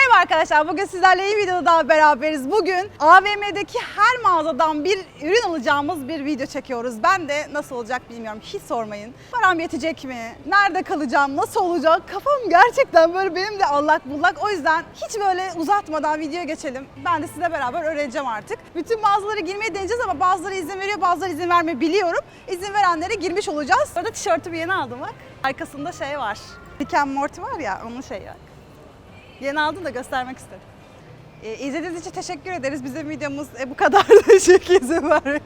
Merhaba arkadaşlar. Bugün sizlerle iyi videoda daha beraberiz. Bugün AVM'deki her mağazadan bir ürün alacağımız bir video çekiyoruz. Ben de nasıl olacak bilmiyorum. Hiç sormayın. Param yetecek mi? Nerede kalacağım? Nasıl olacak? Kafam gerçekten böyle benim de allak bullak. O yüzden hiç böyle uzatmadan videoya geçelim. Ben de sizle beraber öğreneceğim artık. Bütün mağazalara girmeye deneyeceğiz ama bazıları izin veriyor, bazıları izin vermiyor biliyorum. İzin verenlere girmiş olacağız. Orada tişörtümü yeni aldım bak. Arkasında şey var. Rick and Morty var ya onun şeyi var. Yeni aldım da göstermek istedim. Ee, izlediğiniz için teşekkür ederiz. Bizim videomuz e, bu kadar teşekkür izin veriyor.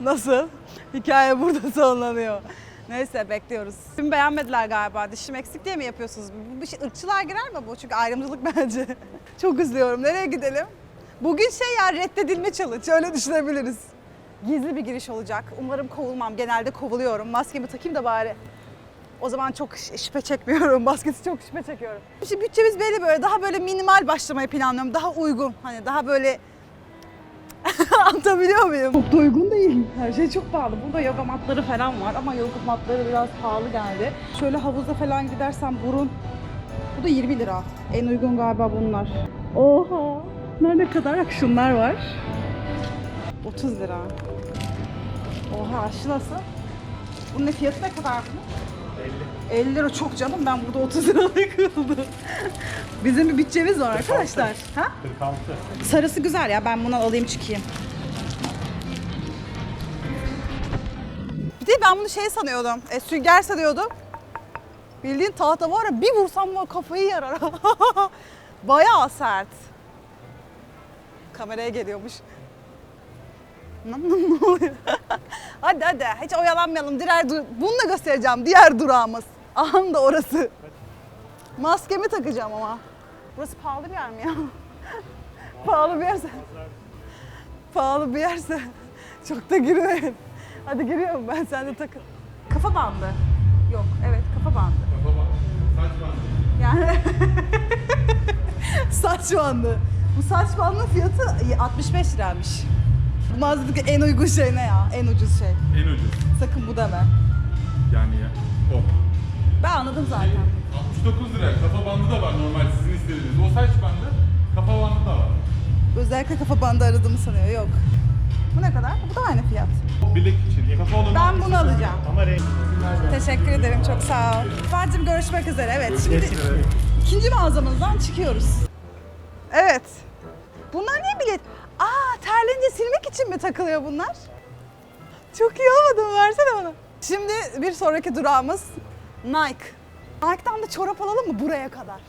Nasıl? Hikaye burada sonlanıyor. Neyse bekliyoruz. Şimdi beğenmediler galiba. Dişim eksik diye mi yapıyorsunuz? Bu bir şey, ırkçılığa girer mi bu? Çünkü ayrımcılık bence. Çok üzülüyorum. Nereye gidelim? Bugün şey ya reddedilme challenge. Öyle düşünebiliriz. Gizli bir giriş olacak. Umarım kovulmam. Genelde kovuluyorum. Maskemi takayım da bari. O zaman çok şüphe çekmiyorum. Basketi çok şüphe çekiyorum. Şimdi bütçemiz belli böyle. Daha böyle minimal başlamayı planlıyorum. Daha uygun. Hani daha böyle Anlatabiliyor muyum? Çok da uygun değil. Her şey çok pahalı. Burada yoga matları falan var ama yoga matları biraz pahalı geldi. Şöyle havuza falan gidersen burun. Bu da 20 lira. En uygun galiba bunlar. Oha. Nerede kadar? Bak şunlar var. 30 lira. Oha şu nasıl? Bunun ne fiyatı ne kadar? 50. 50 lira çok canım ben burada 30 liralık kıldım. Bizim bir bütçemiz var arkadaşlar. Ha? 46. Sarısı güzel ya ben bunu alayım çıkayım. Bir de ben bunu şey sanıyordum. E, sünger sanıyordum. Bildiğin tahta var ya bir vursam böyle kafayı yarar. Bayağı sert. Kameraya geliyormuş. Ne ne oluyor? hadi hadi hiç oyalanmayalım. Diğer dur bunu da göstereceğim. Diğer durağımız. Aham da orası. Maskemi takacağım ama. Burası pahalı bir yer mi ya? pahalı bir yerse. pahalı bir yerse. Çok da girmeyin. Hadi giriyorum ben sen de takıl. Kafa bandı. Yok evet kafa bandı. Yani saç bandı. Bu saç bandının fiyatı 65 liraymış. Mağazadaki en uygun şey ne ya? En ucuz şey. En ucuz. Sakın bu deme. Yani ya. O. Ben anladım zaten. 69 lira. Kafa bandı da var normal sizin istediğiniz. O saç bandı, kafa bandı da var. Özellikle kafa bandı aradığımı sanıyor. Yok. Bu ne kadar? Bu da aynı fiyat. O bilek için. Kafa olanı Ben bunu alacağım. Ama renk. Teşekkür ederim. Çok sağ ol. Fatih'im görüşmek üzere. Evet. Şimdi ikinci mağazamızdan çıkıyoruz. Evet. Bunlar niye bilet? Aa terleyince silmek için mi takılıyor bunlar? Çok iyi olmadı mı? Versene bana. Şimdi bir sonraki durağımız Nike. Nike'dan da çorap alalım mı buraya kadar?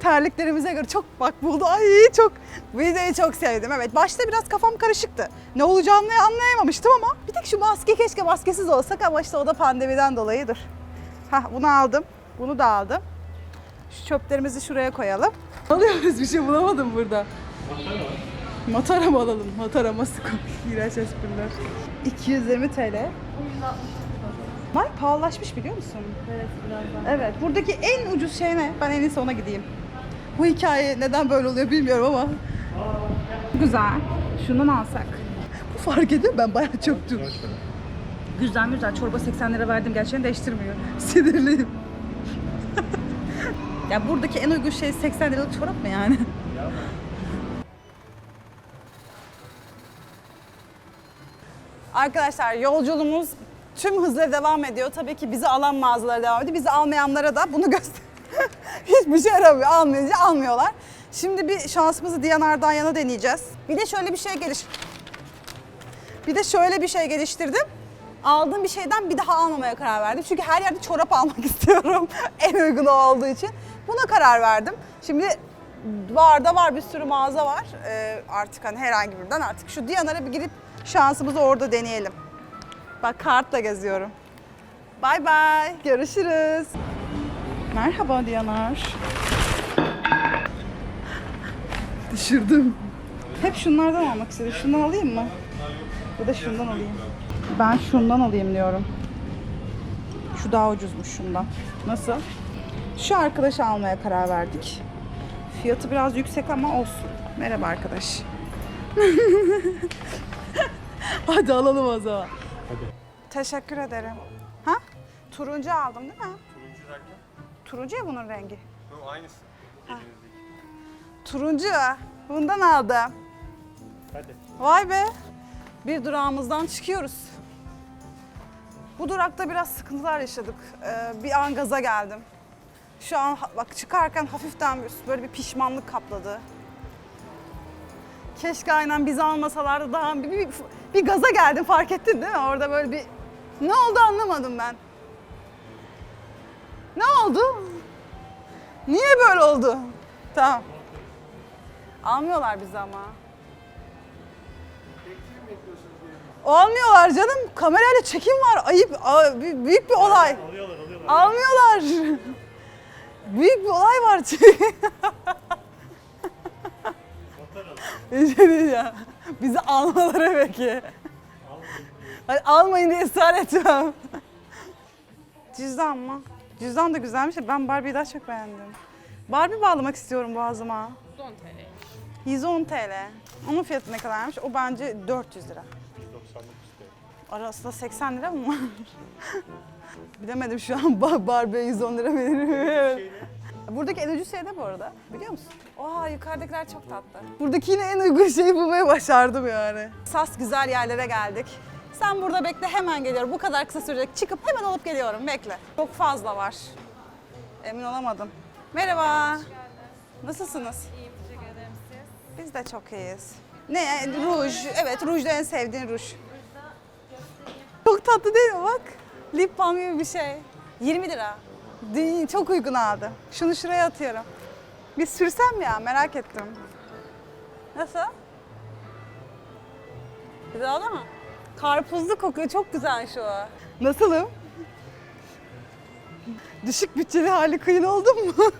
Terliklerimize göre çok bak buldu. Ay çok videoyu çok sevdim. Evet başta biraz kafam karışıktı. Ne olacağını anlayamamıştım ama bir tek şu maske keşke maskesiz olsak ama işte o da pandemiden dolayıdır. Hah bunu aldım. Bunu da aldım. Şu çöplerimizi şuraya koyalım. Alıyoruz bir şey bulamadım burada. Matara mı alalım? Matara masuk. İğrenç espriler. 220 TL. Nike pahalılaşmış biliyor musun? Evet birazdan. Evet. Buradaki en ucuz şey ne? Ben en iyisi ona gideyim. Bu hikaye neden böyle oluyor bilmiyorum ama. Güzel. Şundan alsak. Bu fark ediyor ben bayağı çöktüm. Güzel güzel. Çorba 80 lira verdim. Gerçekten değiştirmiyor. Sinirliyim. ya buradaki en uygun şey 80 liralık çorap mı yani? Arkadaşlar yolculuğumuz tüm hızla devam ediyor. Tabii ki bizi alan mağazalara devam ediyor. Bizi almayanlara da bunu göster. Hiçbir şey yaramıyor. Almayınca almıyorlar. Şimdi bir şansımızı Diyanar'dan yana deneyeceğiz. Bir de şöyle bir şey geliş. Bir de şöyle bir şey geliştirdim. Aldığım bir şeyden bir daha almamaya karar verdim. Çünkü her yerde çorap almak istiyorum. en uygun olduğu için. Buna karar verdim. Şimdi var da var bir sürü mağaza var. Ee, artık hani herhangi birinden artık şu Diyanar'a bir gidip şansımızı orada deneyelim. Bak kartla geziyorum. Bay bay. Görüşürüz. Merhaba Diyanar. Düşürdüm. Hep şunlardan almak istedim. Şundan alayım mı? Ya da şundan alayım. Ben şundan alayım diyorum. Şu daha ucuzmuş şundan. Nasıl? Şu arkadaşı almaya karar verdik. Fiyatı biraz yüksek ama olsun. Merhaba arkadaş. Hadi alalım o zaman. Teşekkür ederim. Ha? Turuncu aldım değil mi? Turuncu derken? Turuncu ya bunun rengi. Bu aynısı. Turuncu. Bundan aldım. Hadi. Vay be. Bir durağımızdan çıkıyoruz. Bu durakta biraz sıkıntılar yaşadık. Ee, bir an gaza geldim. Şu an bak çıkarken hafiften bir- böyle bir pişmanlık kapladı. Keşke aynen bizi almasalardı daha bir, bir, bir gaza geldim fark ettin değil mi? Orada böyle bir ne oldu anlamadım ben. Ne oldu? Niye böyle oldu? Tamam. Almıyorlar bizi ama. Almıyorlar canım. Kamerayla çekim var. Ayıp. Büyük bir olay. Alıyorlar alıyorlar. Almıyorlar. Büyük bir olay var. Bir şey ya. Bizi almaları peki. Hani almayın diye ısrar etmem. Cüzdan mı? Cüzdan da güzelmiş. de Ben Barbie'yi daha çok beğendim. Barbie bağlamak istiyorum boğazıma. 110 TL. 110 TL. Onun fiyatı ne kadarmış? O bence 400 lira. 199 TL. Arasında 80 lira mı var? Bilemedim şu an Ba- Barbie'ye 110 lira veririm. Buradaki en ucuz şey de bu arada. Biliyor musun? Oha yukarıdakiler çok tatlı. Buradaki yine en uygun şeyi bulmayı başardım yani. Sas güzel yerlere geldik. Sen burada bekle hemen geliyorum. Bu kadar kısa sürecek. Çıkıp hemen alıp geliyorum. Bekle. Çok fazla var. Emin olamadım. Merhaba. Nasılsınız? İyiyim, teşekkür ederim siz. Biz de çok iyiyiz. Ne? Ruj. Evet, ruj da en sevdiğin ruj. Çok tatlı değil mi? Bak. Lip balm gibi bir şey. 20 lira. Değil, çok uygun aldı. Şunu şuraya atıyorum. Bir sürsem ya? Merak ettim. Nasıl? Güzel değil mi? Karpuzlu kokuyor. Çok güzel şu. Nasılım? Düşük bütçeli hali kıyın oldum mu?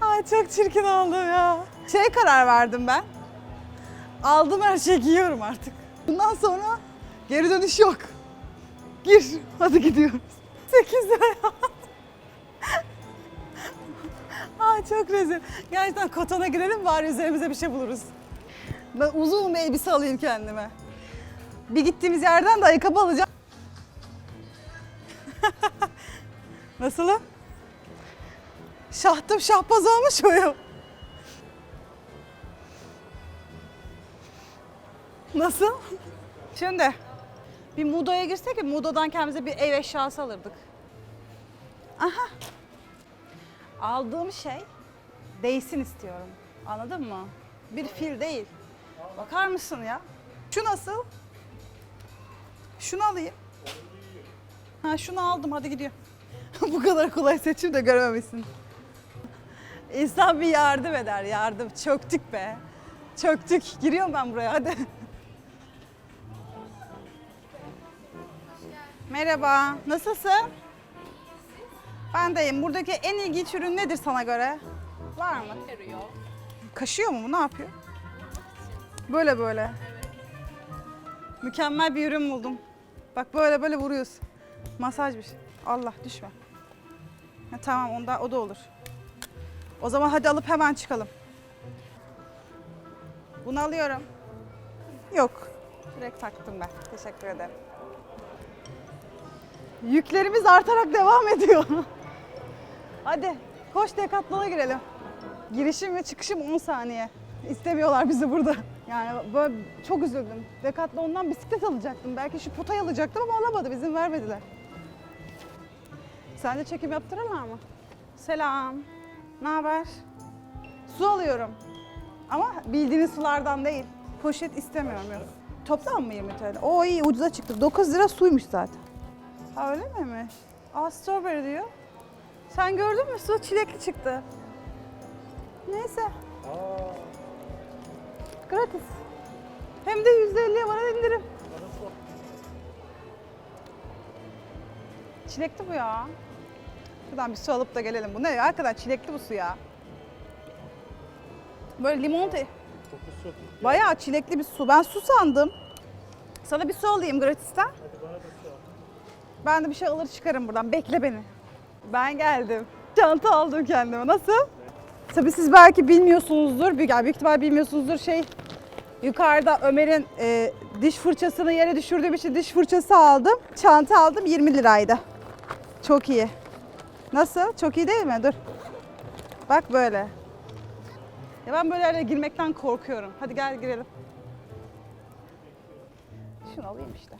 Ay çok çirkin oldum ya. Şey karar verdim ben. Aldım her şeyi giyiyorum artık. Bundan sonra geri dönüş yok. Gir. Hadi gidiyoruz. 8 lira. Ay çok rezil. Gerçekten kotona girelim bari üzerimize bir şey buluruz. Ben uzun bir elbise alayım kendime. Bir gittiğimiz yerden de ayakkabı alacağım. Nasılım? Şahtım şahbaz olmuş muyum? Nasıl? Şimdi bir Mudo'ya girsek ya Mudo'dan kendimize bir ev eşyası alırdık. Aha. Aldığım şey değsin istiyorum. Anladın mı? Bir fil değil. Bakar mısın ya? Şu nasıl? Şunu alayım. Ha şunu aldım hadi gidiyor. Bu kadar kolay seçim de görememişsin. İnsan bir yardım eder, yardım. Çöktük be. Çöktük. Giriyorum ben buraya hadi. Merhaba, nasılsın? Ben deyim. Buradaki en ilginç ürün nedir sana göre? Var mı? Eriyor. Kaşıyor mu bu? Ne yapıyor? Böyle böyle. Mükemmel bir ürün buldum. Bak böyle böyle vuruyorsun. Masaj bir şey. Allah düşme. Ha, tamam onda o da olur. O zaman hadi alıp hemen çıkalım. Bunu alıyorum. Yok. Direkt taktım ben. Teşekkür ederim. Yüklerimiz artarak devam ediyor. Hadi koş Decathlon'a girelim. Girişim ve çıkışım 10 saniye. İstemiyorlar bizi burada. Yani böyle çok üzüldüm. Decathlon'dan bisiklet alacaktım. Belki şu potayı alacaktım ama alamadım. izin vermediler. Sence çekim yaptırırlar mı? Selam. Ne haber? Su alıyorum. Ama bildiğiniz sulardan değil. Poşet istemiyorum. Toplam mı 20 TL? Oo iyi ucuza çıktı. 9 lira suymuş zaten. Ha öyle miymiş? Aa strawberry diyor. Sen gördün mü? Su çilekli çıktı. Neyse. Gratis. Hem de %50'ye var indirim. Çilekli bu ya. Şuradan bir su alıp da gelelim. Bu ne ya? Hakikaten çilekli bu su ya. Böyle limon te- Kokusu. Bayağı çilekli bir su. Ben su sandım. Sana bir su alayım gratisten. Hadi bana da su al. Ben de bir şey alır çıkarım buradan. Bekle beni. Ben geldim. Çanta aldım kendime. Nasıl? Tabii siz belki bilmiyorsunuzdur. Büyük, yani büyük ihtimal bilmiyorsunuzdur. Şey yukarıda Ömer'in e, diş fırçasını yere düşürdüğüm için diş fırçası aldım. Çanta aldım 20 liraydı. Çok iyi. Nasıl? Çok iyi değil mi? Dur. Bak böyle. Ya ben böyle yerlere girmekten korkuyorum. Hadi gel girelim. Şunu alayım işte.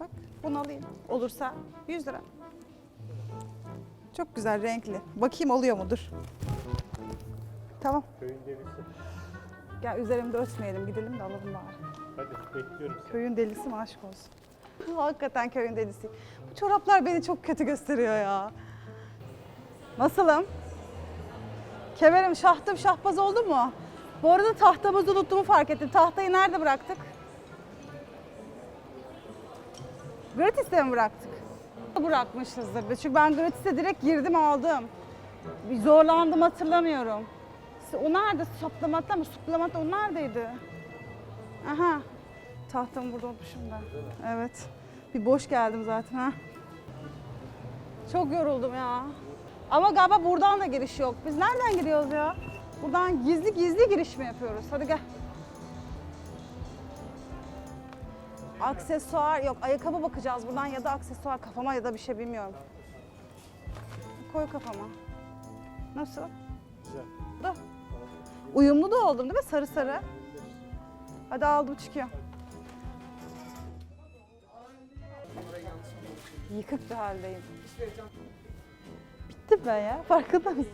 Bak bunu alayım. Olursa 100 lira. Çok güzel renkli. Bakayım oluyor mudur? Tamam. Köyün delisi. Gel üzerimde örtmeyelim. Gidelim de alalım bari. Hadi bekliyorum seni. Köyün delisi mi aşk olsun. Hakikaten köyün delisi. Bu çoraplar beni çok kötü gösteriyor ya. Nasılım? Kemerim şahtım şahbaz oldu mu? Bu arada tahtamızı unuttuğumu fark ettim. Tahtayı nerede bıraktık? Gratis'te mi bıraktık? Bırakmışızdır. Çünkü ben gratis'e direkt girdim aldım. Zorlandım hatırlamıyorum. O nerede? Suplamatta mı? Suplamatta o neredeydi? Aha. Tahtamı burada unutmuşum da. Evet. Bir boş geldim zaten ha. Çok yoruldum ya. Ama galiba buradan da giriş yok. Biz nereden giriyoruz ya? Buradan gizli gizli giriş mi yapıyoruz? Hadi gel. Aksesuar yok. Ayakkabı bakacağız buradan ya da aksesuar kafama ya da bir şey bilmiyorum. Koy kafama. Nasıl? Güzel. Da. Uyumlu da oldum değil mi? Sarı sarı. Hadi aldım çıkıyor. Yıkık bir haldeyim. Bittim ben ya. Farkında mısın?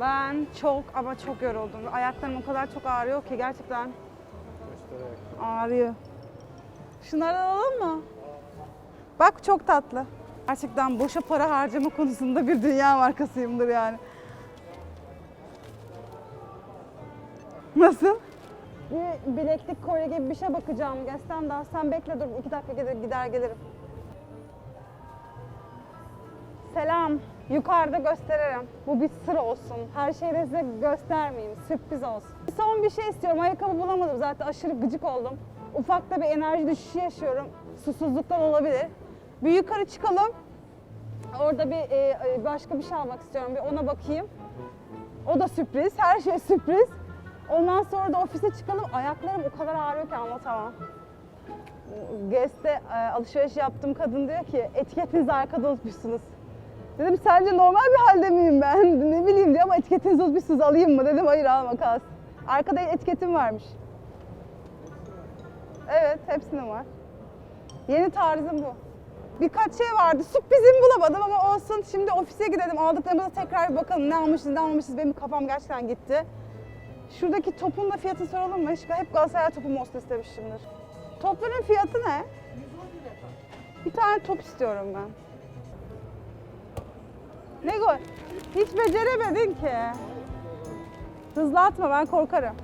Ben çok ama çok yoruldum. Ayaklarım o kadar çok ağrıyor ki gerçekten ağrıyor. Şunları alalım mı? Bak çok tatlı. Gerçekten boşa para harcama konusunda bir dünya markasıyımdır yani. Nasıl? Bir bileklik kolye gibi bir şey bakacağım. Gesten daha sen bekle dur. iki dakika gider, gider gelirim. Selam. Yukarıda gösteririm. Bu bir sır olsun. Her şeyi size göstermeyeyim. Sürpriz olsun. Son bir şey istiyorum. Ayakkabı bulamadım zaten. Aşırı gıcık oldum. Ufakta bir enerji düşüşü yaşıyorum. Susuzluktan olabilir. Bir yukarı çıkalım. Orada bir e, e, başka bir şey almak istiyorum. Bir ona bakayım. O da sürpriz. Her şey sürpriz. Ondan sonra da ofise çıkalım. Ayaklarım o kadar ağrıyor ki anlatamam. Guest'te e, alışveriş yaptığım kadın diyor ki etiketinizi arkada unutmuşsunuz. Dedim sence normal bir halde miyim ben? Ne bileyim diyor ama etiketinizi unutmuşsunuz alayım mı? Dedim hayır alma kalsın. Arkada etiketim varmış. Evet hepsinin var. Yeni tarzım bu. Birkaç şey vardı. Sürprizimi bulamadım ama olsun. Şimdi ofise gidelim. Aldıklarımıza tekrar bir bakalım. Ne almışız, ne almışız. Benim kafam gerçekten gitti. Şuradaki topun da fiyatını soralım mı? Hiç hep Galatasaray topum olsun istemişimdir. Topların fiyatı ne? Bir tane top istiyorum ben. Ne gol? Hiç beceremedin ki. Hızlı atma ben korkarım.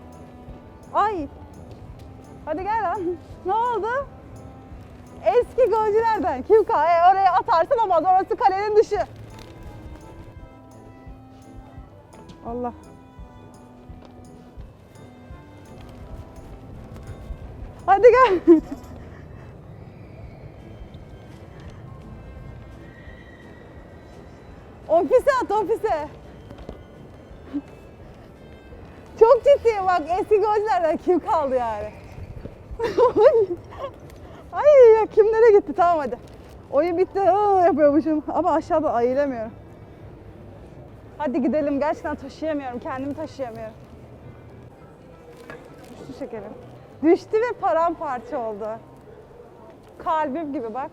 Ay. Hadi gel lan. Ne oldu? Eski golcülerden. Kim ka? E, oraya atarsın olmaz. Orası kalenin dışı. Allah. Hadi gel. ofise at ofise. Çok ciddiyim bak eski golcülerden kim kaldı yani? Ay ya kimlere gitti tamam hadi. Oyun bitti ıı, yapıyormuşum ama aşağıda ayılamıyorum. Hadi gidelim gerçekten taşıyamıyorum kendimi taşıyamıyorum. Düştü şekerim. Düştü ve paramparça oldu. Kalbim gibi bak.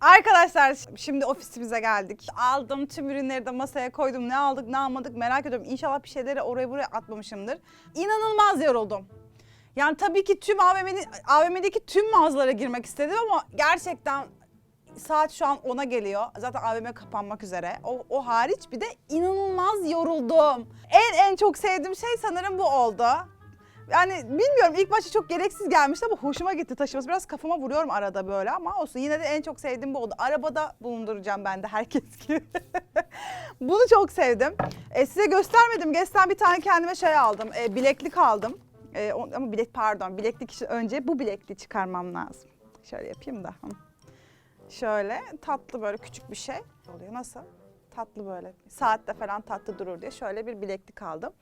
Arkadaşlar şimdi ofisimize geldik. Aldım tüm ürünleri de masaya koydum. Ne aldık ne almadık merak ediyorum. İnşallah bir şeyleri oraya buraya atmamışımdır. İnanılmaz yoruldum. Yani tabii ki tüm AVM'nin AVM'deki tüm mağazalara girmek istedim ama gerçekten saat şu an 10'a geliyor. Zaten AVM kapanmak üzere. O, o hariç bir de inanılmaz yoruldum. En en çok sevdiğim şey sanırım bu oldu. Yani bilmiyorum ilk başta çok gereksiz gelmişti ama hoşuma gitti taşıması. Biraz kafama vuruyorum arada böyle ama olsun. Yine de en çok sevdiğim bu oldu. Arabada bulunduracağım ben de herkes gibi. Bunu çok sevdim. E, size göstermedim. Gesten bir tane kendime şey aldım. E, bileklik aldım. E, o- ama bilek pardon bileklik için önce bu bilekliği çıkarmam lazım. Şöyle yapayım da. Şöyle tatlı böyle küçük bir şey oluyor. Nasıl? Tatlı böyle. Saatte falan tatlı durur diye şöyle bir bileklik aldım.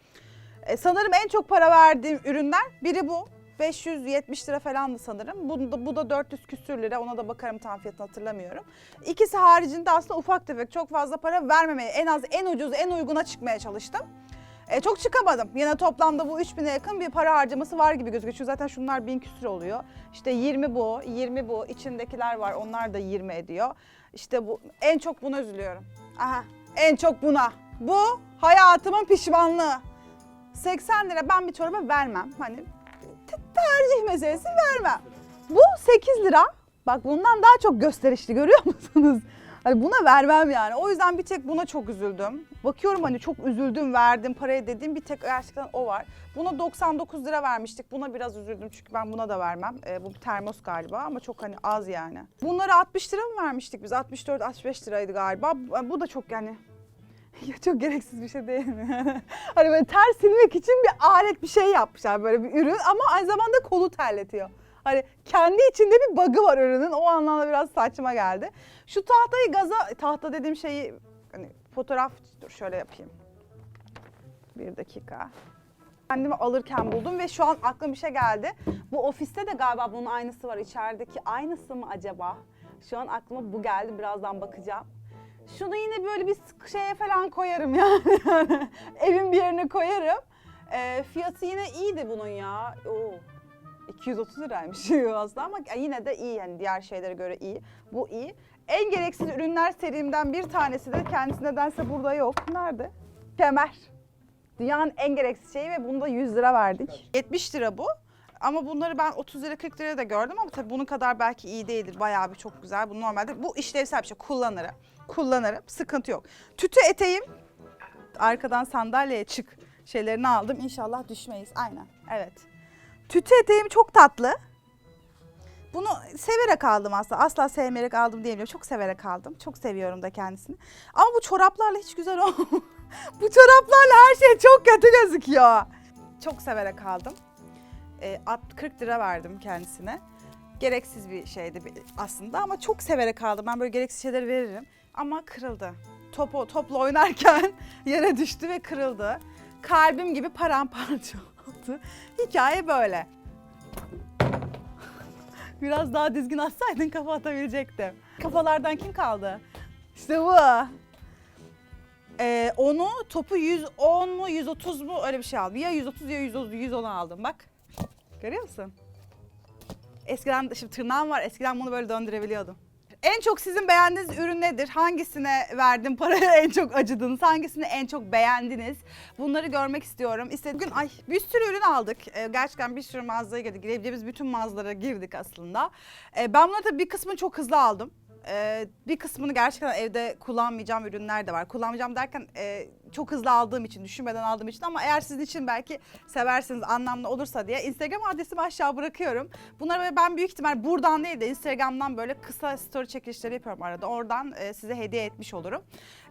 E, sanırım en çok para verdiğim ürünler biri bu. 570 lira falandı sanırım. Bu da, bu da 400 küsür lira. Ona da bakarım tam fiyatını hatırlamıyorum. İkisi haricinde aslında ufak tefek çok fazla para vermemeye en az en ucuz en uyguna çıkmaya çalıştım. E, çok çıkamadım. Yine toplamda bu 3000'e yakın bir para harcaması var gibi gözüküyor. Çünkü zaten şunlar 1000 küsür oluyor. İşte 20 bu, 20 bu. içindekiler var. Onlar da 20 ediyor. İşte bu en çok buna üzülüyorum. Aha en çok buna. Bu hayatımın pişmanlığı. 80 lira ben bir çoraba vermem. Hani te- tercih meselesi vermem. Bu 8 lira. Bak bundan daha çok gösterişli görüyor musunuz? Hani buna vermem yani. O yüzden bir tek buna çok üzüldüm. Bakıyorum hani çok üzüldüm verdim parayı dediğim bir tek gerçekten o var. Buna 99 lira vermiştik. Buna biraz üzüldüm çünkü ben buna da vermem. Ee, bu bir termos galiba ama çok hani az yani. Bunlara 60 lira mı vermiştik biz? 64-65 liraydı galiba. Bu- Bu da çok yani ya çok gereksiz bir şey değil mi? hani böyle ter silmek için bir alet bir şey yapmışlar böyle bir ürün ama aynı zamanda kolu terletiyor. Hani kendi içinde bir bug'ı var ürünün. O anlamda biraz saçma geldi. Şu tahtayı gaza, tahta dediğim şeyi hani fotoğraf dur şöyle yapayım. Bir dakika. Kendimi alırken buldum ve şu an aklıma bir şey geldi. Bu ofiste de galiba bunun aynısı var. İçerideki aynısı mı acaba? Şu an aklıma bu geldi. Birazdan bakacağım. Şunu yine böyle bir şeye falan koyarım yani. Evin bir yerine koyarım. Ee, fiyatı yine iyiydi bunun ya. Oo. 230 liraymış aslında ama yine de iyi yani diğer şeylere göre iyi. Bu iyi. En gereksiz ürünler serimden bir tanesi de kendisi nedense burada yok. Nerede? Kemer. Dünyanın en gereksiz şeyi ve bunda 100 lira verdik. 70 lira bu. Ama bunları ben 30 lira 40 liraya da gördüm ama tabii bunun kadar belki iyi değildir. Bayağı bir çok güzel. Bu normalde bu işlevsel bir şey. Kullanırım. Kullanırım. Sıkıntı yok. Tütü eteğim. Arkadan sandalyeye çık şeylerini aldım. İnşallah düşmeyiz. Aynen. Evet. Tütü eteğim çok tatlı. Bunu severek aldım aslında. Asla sevmeyerek aldım diyemiyorum. Çok severek aldım. Çok seviyorum da kendisini. Ama bu çoraplarla hiç güzel olmuyor. bu çoraplarla her şey çok kötü gözüküyor. Çok severek aldım. E, at- 40 lira verdim kendisine. Gereksiz bir şeydi aslında ama çok severek aldım. Ben böyle gereksiz şeyleri veririm. Ama kırıldı. Topu, topla oynarken yere düştü ve kırıldı. Kalbim gibi paramparça oldu. Hikaye böyle. Biraz daha düzgün atsaydın kafa atabilecektim. Kafalardan kim kaldı? İşte bu. Ee, onu topu 110 mu 130 mu öyle bir şey aldım. Ya 130 ya 110, 110 aldım bak. Görüyor musun? Eskiden şimdi tırnağım var. Eskiden bunu böyle döndürebiliyordum. En çok sizin beğendiğiniz ürün nedir? Hangisine verdim parayı en çok acıdınız? Hangisini en çok beğendiniz? Bunları görmek istiyorum. İşte bugün ay bir sürü ürün aldık. Ee, gerçekten bir sürü mağazaya girdik. Girebileceğimiz bütün mağazalara girdik aslında. Ee, ben bunları tabii bir kısmını çok hızlı aldım. Ee, bir kısmını gerçekten evde kullanmayacağım ürünler de var. Kullanmayacağım derken e, çok hızlı aldığım için, düşünmeden aldığım için ama eğer sizin için belki seversiniz, anlamlı olursa diye Instagram adresimi aşağı bırakıyorum. Bunları böyle ben büyük ihtimal buradan değil de Instagram'dan böyle kısa story çekilişleri yapıyorum arada. Oradan e, size hediye etmiş olurum.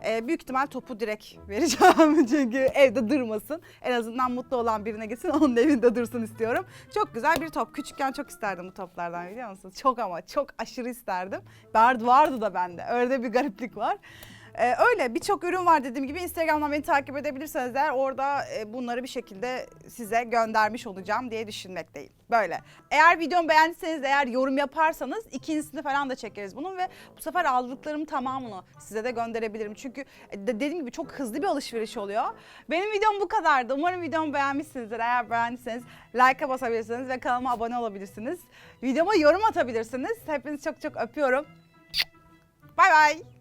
E, büyük ihtimal topu direkt vereceğim çünkü evde durmasın. En azından mutlu olan birine gitsin, onun evinde dursun istiyorum. Çok güzel bir top. Küçükken çok isterdim bu toplardan biliyor musunuz? Çok ama çok aşırı isterdim. Vardı, vardı da bende. Öyle bir gariplik var. Ee, öyle birçok ürün var dediğim gibi Instagram'dan beni takip edebilirseniz eğer orada e, bunları bir şekilde size göndermiş olacağım diye düşünmekteyim. Böyle. Eğer videomu beğendiyseniz eğer yorum yaparsanız ikincisini falan da çekeriz bunun ve bu sefer aldıklarım tamamını size de gönderebilirim. Çünkü e, de- dediğim gibi çok hızlı bir alışveriş oluyor. Benim videom bu kadardı. Umarım videomu beğenmişsinizdir. Eğer beğendiyseniz like'a basabilirsiniz ve kanalıma abone olabilirsiniz. Videoma yorum atabilirsiniz. Hepinizi çok çok öpüyorum. Bay bay.